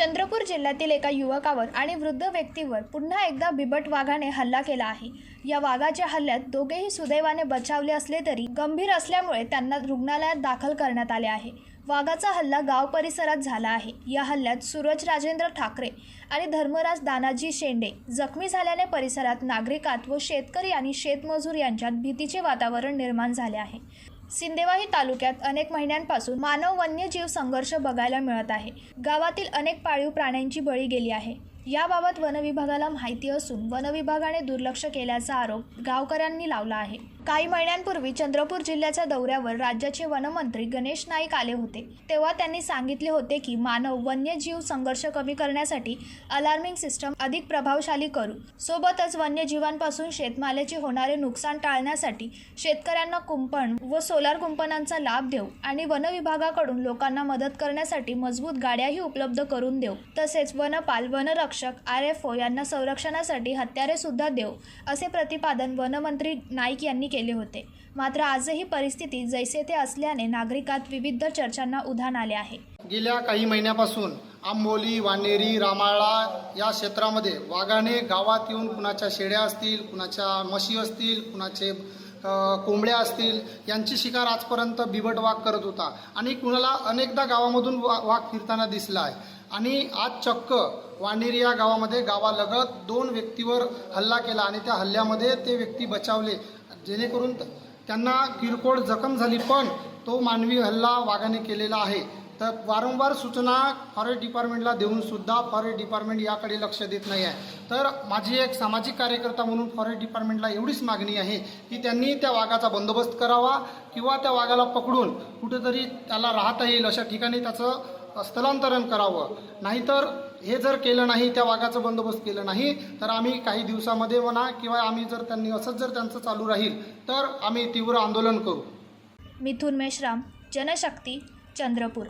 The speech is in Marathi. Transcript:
चंद्रपूर जिल्ह्यातील एका युवकावर आणि वृद्ध व्यक्तीवर पुन्हा एकदा बिबट वाघाने हल्ला केला आहे. या वाघाच्या हल्ल्यात दोघेही सुदैवाने बचावले असले तरी गंभीर असल्यामुळे त्यांना रुग्णालयात दाखल करण्यात आले आहे. वाघाचा हल्ला गाव परिसरात झाला आहे. या हल्ल्यात सूरज राजेंद्र ठाकरे आणि धर्मराज दानाजी शेंडे जखमी झाल्याने परिसरात नागरिकात व शेतकरी आणि शेतमजूर यांच्यात भीतीचे वातावरण निर्माण झाले आहे. सिंदेवाही तालुक्यात अनेक महिन्यांपासून मानव वन्यजीव संघर्ष बघायला मिळत आहे. गावातील अनेक पाळीव प्राण्यांची बळी गेली आहे. याबाबत वनविभागाला माहिती असून वनविभागाने दुर्लक्ष केल्याचा आरोप गावकऱ्यांनी लावला आहे. काही महिन्यांपूर्वी चंद्रपूर जिल्ह्याच्या दौऱ्यावर राज्याचे वनमंत्री गणेश नाईक आले होते. तेव्हा त्यांनी सांगितले होते की मानव वन्यजीव संघर्ष कमी करण्यासाठी अलार्मिंग सिस्टम अधिक प्रभावशाली करू. सोबतच वन्यजीवांपासून शेतमालाचे होणारे नुकसान टाळण्यासाठी शेतकऱ्यांना कुंपण व सोलार कुंपणांचा लाभ देऊ आणि वनविभागाकडून लोकांना मदत करण्यासाठी मजबूत गाड्याही उपलब्ध करून देऊ. तसेच वनपाल वनरक्षक आर एफ ओ यांना संरक्षणासाठी हत्यारे सुद्धा देऊ असे प्रतिपादन वनमंत्री नाईक यांनी केले होते. मात्र आजही परिस्थिती जैसे ते असल्याने नागरिकात विविध चर्चांना उधाण आले आहे. गेल्या काही महिन्यापासून आंबोली वानेरी रामाळा या क्षेत्रामध्ये वाघाने गावात येऊन कुणाच्या शेड्या असतील कुणाच्या म्हशी असतील कुणाचे कोंबड्या असतील यांची शिकार आजपर्यंत बिबट वाघ करत होता. आणि कुणाला अनेकदा गावामधून वा वाघ फिरताना दिसला आहे. आणि आज चक्क वानेरी या गावामध्ये गावालगत दोन व्यक्तीवर हल्ला केला आणि त्या हल्ल्यामध्ये ते व्यक्ती बचावले. जेणेकरून त्यांना किरकोळ जखम झाली पण तो मानवी हल्ला वाघाने केलेला आहे. तर वारंवार सूचना फॉरेस्ट डिपार्टमेंटला देऊनसुद्धा फॉरेस्ट डिपार्टमेंट याकडे लक्ष देत नाही आहे. तर माझी एक सामाजिक कार्यकर्ता म्हणून फॉरेस्ट डिपार्टमेंटला एवढीच मागणी आहे की त्यांनी त्या वाघाचा बंदोबस्त करावा किंवा त्या वाघाला पकडून कुठेतरी त्याला राहता येईल अशा ठिकाणी त्याचं स्थलांतरण करावं. नाहीतर हे जर केलं नाही त्या वाघाचं बंदोबस्त केलं नाही तर आम्ही काही दिवसामध्ये म्हणा किंवा आम्ही जर त्यांनी असंच जर त्यांचं चालू राहील तर आम्ही तीव्र आंदोलन करू. मिथुन मेश्राम जनशक्ती चंद्रपूर.